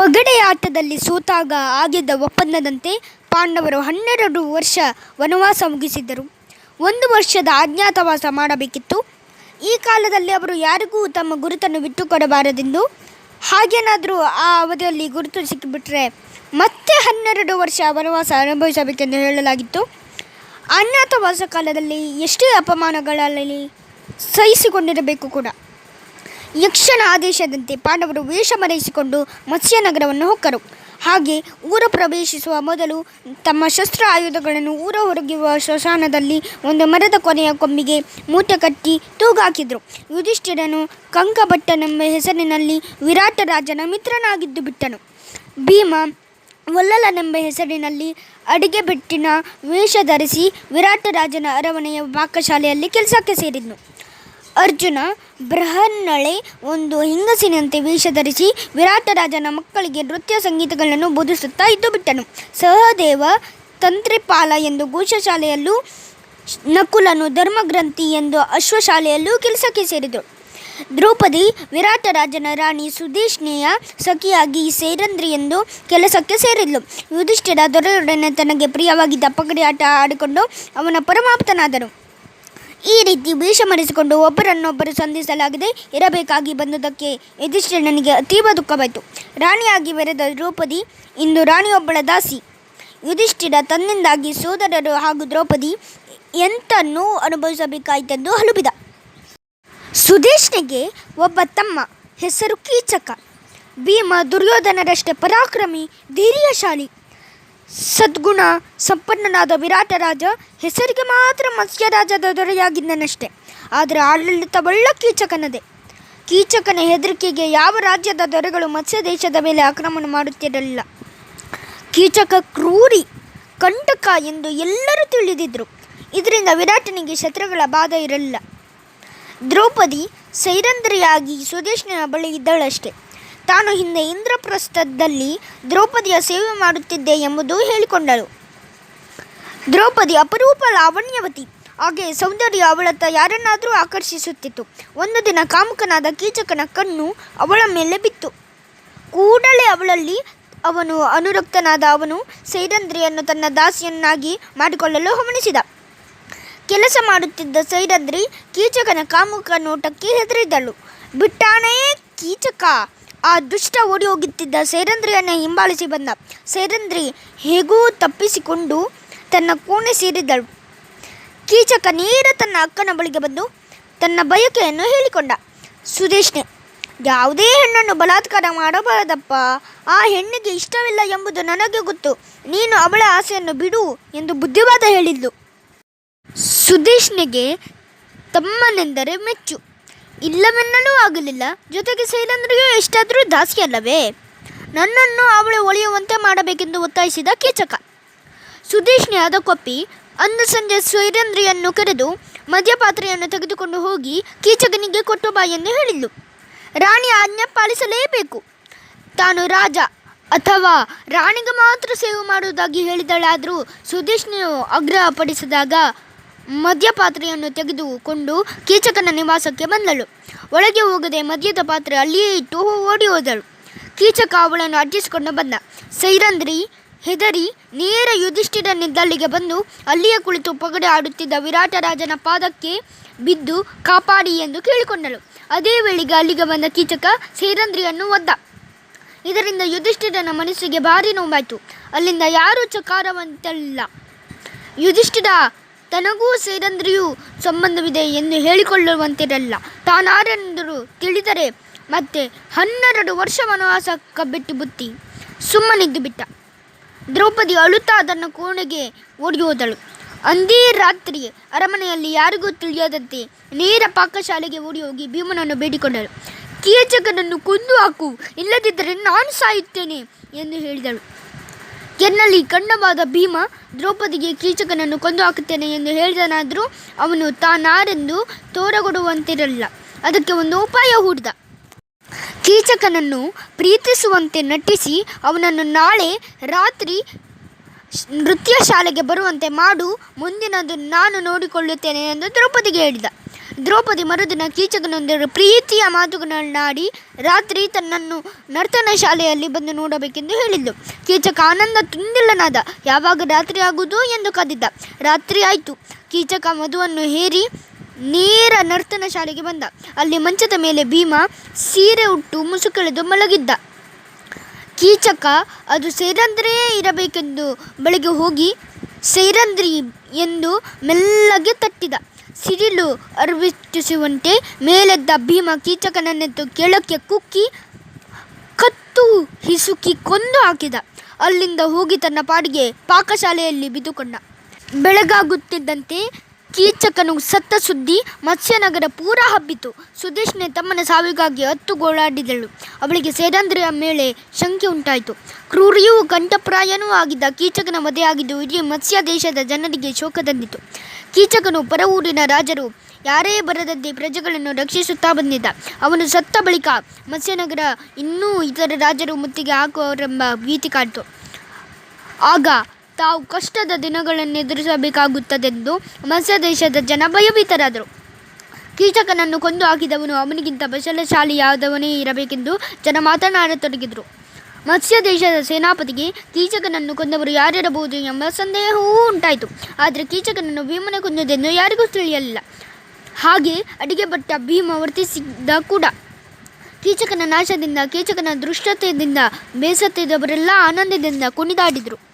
ಪಗಡೆಯಾಟದಲ್ಲಿ ಸೋತಾಗ ಆಗಿದ್ದ ಒಪ್ಪಂದದಂತೆ ಪಾಂಡವರು ಹನ್ನೆರಡು ವರ್ಷ ವನವಾಸ ಮುಗಿಸಿದ್ದರು. ಒಂದು ವರ್ಷದ ಅಜ್ಞಾತವಾಸ ಮಾಡಬೇಕಿತ್ತು. ಈ ಕಾಲದಲ್ಲಿ ಅವರು ಯಾರಿಗೂ ತಮ್ಮ ಗುರುತನ್ನು ಬಿಟ್ಟುಕೊಡಬಾರದೆಂದು ಹಾಗೇನಾದರೂ ಆ ಅವಧಿಯಲ್ಲಿ ಗುರುತು ಸಿಕ್ಕಿಬಿಟ್ರೆ ಮತ್ತೆ ಹನ್ನೆರಡು ವರ್ಷ ವನವಾಸ ಅನುಭವಿಸಬೇಕೆಂದು ಹೇಳಲಾಗಿತ್ತು. ಅಜ್ಞಾತವಾಸ ಕಾಲದಲ್ಲಿ ಎಷ್ಟೇ ಅಪಮಾನಗಳಲ್ಲಿ ಸಹಿಸಿಕೊಂಡಿರಬೇಕು ಕೂಡ. ಯಕ್ಷನ ಆದೇಶದಂತೆ ಪಾಂಡವರು ವೇಷ ಮರೆಯಿಸಿಕೊಂಡು ಮತ್ಸ್ಯನಗರವನ್ನು ಹೊಕ್ಕರು. ಹಾಗೆ ಊರ ಪ್ರವೇಶಿಸುವ ಮೊದಲು ತಮ್ಮ ಶಸ್ತ್ರ ಆಯುಧಗಳನ್ನು ಊರ ಹೊರಗಿರುವ ಶ್ಮಶಾನದಲ್ಲಿ ಒಂದು ಮರದ ಕೊನೆಯ ಕೊಂಬಿಗೆ ಮೂಟೆ ಕಟ್ಟಿ ತೂಗಾಕಿದರು. ಯುಧಿಷ್ಠಿರನು ಕಂಕಭಟ್ಟನೆಂಬ ಹೆಸರಿನಲ್ಲಿ ವಿರಾಟ ರಾಜನ ಮಿತ್ರನಾಗಿದ್ದು ಬಿಟ್ಟನು. ಭೀಮ ಒಲ್ಲಲನೆಂಬ ಹೆಸರಿನಲ್ಲಿ ಅಡಿಗೆ ಬೆಟ್ಟಿನ ವೇಷ ಧರಿಸಿ ವಿರಾಟ ರಾಜನ ಅರಮನೆಯ ಪಾಕಶಾಲೆಯಲ್ಲಿ ಕೆಲಸಕ್ಕೆ ಸೇರಿದ್ನು. ಅರ್ಜುನ ಬೃಹನ್ನಳೆ ಒಂದು ಹೆಂಗಸಿನಂತೆ ವೇಷ ಧರಿಸಿ ವಿರಾಟರಾಜನ ಮಕ್ಕಳಿಗೆ ನೃತ್ಯ ಸಂಗೀತಗಳನ್ನು ಬೋಧಿಸುತ್ತಾ ಇದ್ದು ಬಿಟ್ಟನು. ಸಹದೇವ ತಂತ್ರಿಪಾಲ ಎಂದು ಗೋಶಾಲೆಯಲ್ಲೂ ನಕುಲನು ಧರ್ಮಗ್ರಂಥಿ ಎಂದು ಅಶ್ವಶಾಲೆಯಲ್ಲೂ ಕೆಲಸಕ್ಕೆ ಸೇರಿದರು ದ್ರೌಪದಿ ವಿರಾಟರಾಜನ ರಾಣಿ ಸುದೇಶ್ನೆಯ ಸಖಿಯಾಗಿ ಸೇರಂದ್ರಿ ಎಂದು ಕೆಲಸಕ್ಕೆ ಸೇರಿದ್ಲು. ಯುಧಿಷ್ಠಿರ ದೊರೆಯೊಡನೆ ತನಗೆ ಪ್ರಿಯವಾಗಿದ್ದ ಪಗಡಿ ಆಟ ಆಡಿಕೊಂಡು ಅವನ ಪರಮಾಪ್ತನಾದನು. ಈ ರೀತಿ ವೇಷ ಮರೆಸಿಕೊಂಡು ಒಬ್ಬರನ್ನೊಬ್ಬರು ಸಂಧಿಸಲಾಗಿದೆ. ಇರಬೇಕಾಗಿ ಬಂದುದಕ್ಕೆ ಯುಧಿಷ್ಠಿರನಿಗೆ ಅತೀವ ದುಃಖವಾಯಿತು. ರಾಣಿಯಾಗಿ ಬೆರೆದ ದ್ರೌಪದಿ, ಇಂದು ರಾಣಿಯೊಬ್ಬಳ ದಾಸಿ. ಯುಧಿಷ್ಠಿರ ತನ್ನಿಂದಾಗಿ ಸೋದರರು ಹಾಗೂ ದ್ರೌಪದಿ ಎಂತನ್ನು ಅನುಭವಿಸಬೇಕಾಯಿತೆಂದು ಹಲುಬಿದ ಸುದೇಶ್ನಿಗೆ ಒಬ್ಬ ತಮ್ಮ ಹೆಸರು ಕೀಚಕ. ಭೀಮ ದುರ್ಯೋಧನರಷ್ಟೇ ಪರಾಕ್ರಮಿ, ಧೈರ್ಯಶಾಲಿ. ಸದ್ಗುಣ ಸಂಪನ್ನನಾದ ವಿರಾಟ ರಾಜ ಹೆಸರಿಗೆ ಮಾತ್ರ ಮತ್ಸ್ಯರಾಜದ ದೊರೆಯಾಗಿದ್ದನಷ್ಟೆ. ಆದರೆ ಆಡಳಿತ ಬಳ್ಳ ಕೀಚಕನದೇ. ಕೀಚಕನ ಹೆದರಿಕೆಗೆ ಯಾವ ರಾಜ್ಯದ ದೊರೆಗಳು ಮತ್ಸ್ಯ ದೇಶದ ಮೇಲೆ ಆಕ್ರಮಣ ಮಾಡುತ್ತಿರಲಿಲ್ಲ. ಕೀಚಕ ಕ್ರೂರಿ ಕಂಟಕ ಎಂದು ಎಲ್ಲರೂ ತಿಳಿದಿದ್ದರು ಇದರಿಂದ ವಿರಾಟನಿಗೆ ಶತ್ರುಗಳ ಬಾಧ ಇರಲಿಲ್ಲ. ದ್ರೌಪದಿ ಸೈರಂಧ್ರಿಯಾಗಿ ಸ್ವದೇಶನ ಬಳಿ ಇದ್ದಳಷ್ಟೆ. ತಾನು ಹಿಂದೆ ಇಂದ್ರಪ್ರಸ್ಥದಲ್ಲಿ ದ್ರೌಪದಿಯ ಸೇವೆ ಮಾಡುತ್ತಿದ್ದೆ ಎಂಬುದು ಹೇಳಿಕೊಂಡಳು. ದ್ರೌಪದಿ ಅಪರೂಪ ಲಾವಣ್ಯವತಿ. ಹಾಗೆ ಸೌಂದರ್ಯ ಅವಳತ್ತ ಯಾರನ್ನಾದರೂ ಆಕರ್ಷಿಸುತ್ತಿತ್ತು. ಒಂದು ದಿನ ಕಾಮುಕನಾದ ಕೀಚಕನ ಕಣ್ಣು ಅವಳ ಮೇಲೆ ಬಿತ್ತು. ಕೂಡಲೇ ಅವಳಲ್ಲಿ ಅವನು ಅನುರಕ್ತನಾದ ಅವನು ಸೈರಂದ್ರಿಯನ್ನು ತನ್ನ ದಾಸಿಯನ್ನಾಗಿ ಮಾಡಿಕೊಳ್ಳಲು ಹವಣಿಸಿದ. ಕೆಲಸ ಮಾಡುತ್ತಿದ್ದ ಸೈರಂದ್ರಿ ಕೀಚಕನ ಕಾಮುಕ ನೋಟಕ್ಕೆ ಹೆದರಿದ್ದಳು ಬಿಟ್ಟಾನೆಯೇ ಕೀಚಕ! ಆ ದುಷ್ಟ ಓಡಿ ಹೋಗುತ್ತಿದ್ದ ಸೇರಂದ್ರಿಯನ್ನು ಹಿಂಬಾಲಿಸಿ ಬಂದ. ಸೇರಂದ್ರಿ ಹೇಗೂ ತಪ್ಪಿಸಿಕೊಂಡು ತನ್ನ ಕೋಣೆ ಸೇರಿದಳು. ಕೀಚಕ ನೇರ ತನ್ನ ಅಕ್ಕನ ಬಳಿಗೆ ಬಂದು ತನ್ನ ಬಯಕೆಯನ್ನು ಹೇಳಿಕೊಂಡ. ಸುದೇಶ್ನೆ, ಯಾವುದೇ ಹೆಣ್ಣನ್ನು ಬಲಾತ್ಕಾರ ಮಾಡಬಾರದಪ್ಪ. ಆ ಹೆಣ್ಣಿಗೆ ಇಷ್ಟವಿಲ್ಲ ಎಂಬುದು ನನಗೆ ಗೊತ್ತು. ನೀನು ಅವಳ ಆಸೆಯನ್ನು ಬಿಡು ಎಂದು ಬುದ್ಧಿವಾದ ಹೇಳಿದ್ಲು. ಸುದೇಶ್ನಿಗೆ ತಮ್ಮನೆಂದರೆ ಮೆಚ್ಚು. ಇಲ್ಲವೆನ್ನಲೂ ಆಗಲಿಲ್ಲ. ಜೊತೆಗೆ ಸೈಲಂದ್ರಿಗೆ ಎಷ್ಟಾದರೂ ದಾಸಿ ಅಲ್ಲವೇ? ನನ್ನನ್ನು ಅವಳು ಒಳೆಯುವಂತೆ ಮಾಡಬೇಕೆಂದು ಒತ್ತಾಯಿಸಿದ ಕೀಚಕ. ಸುದೇಶ್ನಿ ಅದಕ್ಕೊಪ್ಪಿ ಅಂದು ಸಂಜೆ ಸೈರಂದ್ರಿಯನ್ನು ಕರೆದು ಮದ್ಯಪಾತ್ರೆಯನ್ನು ತೆಗೆದುಕೊಂಡು ಹೋಗಿ ಕೀಚಕನಿಗೆ ಕೊಟ್ಟು ಬಾ ಎಂದು ಹೇಳಿದ್ಲು. ರಾಣಿ ಆಜ್ಞೆ ಪಾಲಿಸಲೇಬೇಕು. ತಾನು ರಾಜ ಅಥವಾ ರಾಣಿಗೆ ಮಾತ್ರ ಸೇವೆ ಮಾಡುವುದಾಗಿ ಹೇಳಿದಳಾದರೂ ಸುದೇಶ್ನಿಯು ಆಗ್ರಹಪಡಿಸಿದಾಗ ಮದ್ಯಪಾತ್ರೆಯನ್ನು ತೆಗೆದುಕೊಂಡು ಕೀಚಕನ ನಿವಾಸಕ್ಕೆ ಬಂದಳು. ಒಳಗೆ ಹೋಗದೆ ಮದ್ಯದ ಪಾತ್ರೆ ಅಲ್ಲಿಯೇ ಇಟ್ಟು ಓಡಿ ಹೋದಳು. ಕೀಚಕ ಅವಳನ್ನು ಅಡ್ಡಿಸಿಕೊಂಡು ಬಂದ. ಸೈರಂದ್ರಿ ಹೆದರಿ ನೇರ ಯುಧಿಷ್ಠಿರನಿದ್ದಲ್ಲಿಗೆ ಬಂದು ಅಲ್ಲಿಯೇ ಕುಳಿತು ಪಗಡೆ ಆಡುತ್ತಿದ್ದ ವಿರಾಟರಾಜನ ಪಾದಕ್ಕೆ ಬಿದ್ದು ಕಾಪಾಡಿ ಎಂದು ಕೇಳಿಕೊಂಡಳು. ಅದೇ ವೇಳೆಗೆ ಅಲ್ಲಿಗೆ ಬಂದ ಕೀಚಕ ಸೈರಂದ್ರಿಯನ್ನು ಒದ್ದ. ಇದರಿಂದ ಯುಧಿಷ್ಠಿರನ ಮನಸ್ಸಿಗೆ ಭಾರಿ ನೋವಾಯಿತು. ಅಲ್ಲಿಂದ ಯಾರೂ ಚಕಾರವಂತಲ್ಲ. ಯುಧಿಷ್ಠಿರ ತನಗೂ ಸೇರಂದ್ರಿಯೂ ಸಂಬಂಧವಿದೆ ಎಂದು ಹೇಳಿಕೊಳ್ಳುವಂತಿರಲ್ಲ. ತಾನಾರೆಂದರು ತಿಳಿದರೆ ಮತ್ತೆ ಹನ್ನೆರಡು ವರ್ಷ ವನವಾಸ ಕಬ್ಬಿಟ್ಟು ಬುತ್ತಿ ಸುಮ್ಮನಿದ್ದು ಬಿಟ್ಟ. ದ್ರೌಪದಿ ಅಳುತ್ತಾ ತನ್ನ ಕೋಣೆಗೆ ಓಡಿ ಹೋದಳು ಅಂದೇ ರಾತ್ರಿ ಅರಮನೆಯಲ್ಲಿ ಯಾರಿಗೂ ತಿಳಿಯದಂತೆ ನೇರ ಪಾಕಶಾಲೆಗೆ ಓಡಿ ಹೋಗಿ ಭೀಮನನ್ನು ಬೇಡಿಕೊಂಡಳು. ಕೀಚಕನನ್ನು ಕೊಂದು ಹಾಕು, ಇಲ್ಲದಿದ್ದರೆ ನಾನು ಸಾಯುತ್ತೇನೆ ಎಂದು ಹೇಳಿದಳು. ಕೆನ್ನಲ್ಲಿ ಕಂಡವಾದ ಭೀಮ ದ್ರೌಪದಿಗೆ ಕೀಚಕನನ್ನು ಕೊಂದು ಹಾಕುತ್ತೇನೆ ಎಂದು ಹೇಳಿದನಾದರೂ ಅವನು ತಾನಾರೆಂದು ತೋರಗೊಡುವಂತಿರಲಿಲ್ಲ. ಅದಕ್ಕೆ ಒಂದು ಉಪಾಯ ಹೂಡಿದ. ಕೀಚಕನನ್ನು ಪ್ರೀತಿಸುವಂತೆ ನಟಿಸಿ ಅವನನ್ನು ನಾಳೆ ರಾತ್ರಿ ನೃತ್ಯ ಶಾಲೆಗೆ ಬರುವಂತೆ ಮಾಡು, ಮುಂದಿನದು ನಾನು ನೋಡಿಕೊಳ್ಳುತ್ತೇನೆ ಎಂದು ದ್ರೌಪದಿಗೆ ಹೇಳಿದ. ದ್ರೌಪದಿ ಮರುದಿನ ಕೀಚಕನೊಂದಿಗೆ ಪ್ರೀತಿಯ ಮಾತುಗಳನ್ನಾಡಿ ರಾತ್ರಿ ತನ್ನನ್ನು ನರ್ತನ ಶಾಲೆಯಲ್ಲಿ ಬಂದು ನೋಡಬೇಕೆಂದು ಹೇಳಿದ್ಲು. ಕೀಚಕ ಆನಂದ ತುಂದಿಲ್ಲನಾದ ಯಾವಾಗ ರಾತ್ರಿ ಆಗುವುದು ಎಂದು ಕಾದಿದ್ದ. ರಾತ್ರಿ ಆಯಿತು. ಕೀಚಕ ಮಧುವನ್ನು ಹೇರಿ ನೇರ ನರ್ತನ ಶಾಲೆಗೆ ಬಂದ. ಅಲ್ಲಿ ಮಂಚದ ಮೇಲೆ ಭೀಮ ಸೀರೆ ಉಟ್ಟು ಮುಸುಕೆಳೆದು ಮಲಗಿದ್ದ. ಕೀಚಕ, ಅದು ಸೇರಂದ್ರೆಯೇ ಇರಬೇಕೆಂದು ಬಳಿಗೆ ಹೋಗಿ ಸೇರಂದ್ರಿ ಎಂದು ಮೆಲ್ಲಗೆ ತಟ್ಟಿದ. ಸಿಡಿಲು ಅರ್ವಿಟ್ಟಿಸುವಂತೆ ಮೇಲೆದ್ದ ಭೀಮ ಕೀಚಕನನ್ನೆತ್ತು ಕೆಳಕ್ಕೆ ಕುಕ್ಕಿ ಕತ್ತು ಹಿಸುಕಿ ಕೊಂದು ಹಾಕಿದ. ಅಲ್ಲಿಂದ ಹೋಗಿ ತನ್ನ ಪಾಡಿಗೆ ಪಾಕಶಾಲೆಯಲ್ಲಿ ಬಿದ್ದುಕೊಂಡ. ಬೆಳಗಾಗುತ್ತಿದ್ದಂತೆ ಕೀಚಕನು ಸತ್ತ ಸುದ್ದಿ ಮತ್ಸ್ಯನಗರ ಪೂರ ಹಬ್ಬಿತು. ಸುದೇಶ್ನೆ ತಮ್ಮನ ಸಾವಿಗಾಗಿ ಹತ್ತು ಗೋಳಾಡಿದಳು. ಅವಳಿಗೆ ಸೇದಂದ್ರೆಯ ಮೇಲೆ ಶಂಕೆ ಉಂಟಾಯಿತು. ಕ್ರೂರಿಯೂ ಕಂಠಪ್ರಾಯನೂ ಆಗಿದ್ದ ಕೀಚಕನ ವಧೆಯಾಗಿದ್ದು ಇಡೀ ಮತ್ಸ್ಯ ದೇಶದ ಜನರಿಗೆ ಶೋಕ ತಂದಿತು. ಕೀಚಕನು ಪರವೂರಿನ ರಾಜರು. ಯಾರೇ ಬರದಂತೆ ಪ್ರಜೆಗಳನ್ನು ರಕ್ಷಿಸುತ್ತಾ ಬಂದಿದ್ದ. ಅವನು ಸತ್ತ ಬಳಿಕ ಮತ್ಸ್ಯನಗರ ಇನ್ನೂ ಇತರ ರಾಜರು ಮುತ್ತಿಗೆ ಹಾಕುವರೆಂಬ ಭೀತಿ ಕಾಡ್ತು. ಆಗ ತಾವು ಕಷ್ಟದ ದಿನಗಳನ್ನು ಎದುರಿಸಬೇಕಾಗುತ್ತದೆಂದು ಮತ್ಸ್ಯ ದೇಶದ ಜನ ಭಯಭೀತರಾದರು. ಕೀಚಕನನ್ನು ಕೊಂದು ಹಾಕಿದವನು ಅವನಿಗಿಂತ ಬಸಲಶಾಲಿಯಾದವನೇ ಇರಬೇಕೆಂದು ಜನ ಮಾತನಾಡತೊಡಗಿದರು. ಮತ್ಸ್ಯ ದೇಶದ ಸೇನಾಪತಿಗೆ ಕೀಚಕನನ್ನು ಕೊಂದವರು ಯಾರಿರಬಹುದು ಎಂಬ ಸಂದೇಹವೂ ಉಂಟಾಯಿತು. ಆದರೆ ಕೀಚಕನನ್ನು ಭೀಮನ ಕೊಂದದೆಂದು ಯಾರಿಗೂ ತಿಳಿಯಲಿಲ್ಲ. ಹಾಗೆ ಅಡಿಗೆ ಭಟ್ಟ ಭೀಮ ವರ್ತಿಸಿದ್ದ ಕೂಡ. ಕೀಚಕನ ನಾಶದಿಂದ, ಕೀಚಕನ ದೃಷ್ಟತೆಯಿಂದ ಬೇಸತ್ತಿದ್ದವರೆಲ್ಲ ಆನಂದದಿಂದ ಕುಣಿದಾಡಿದರು.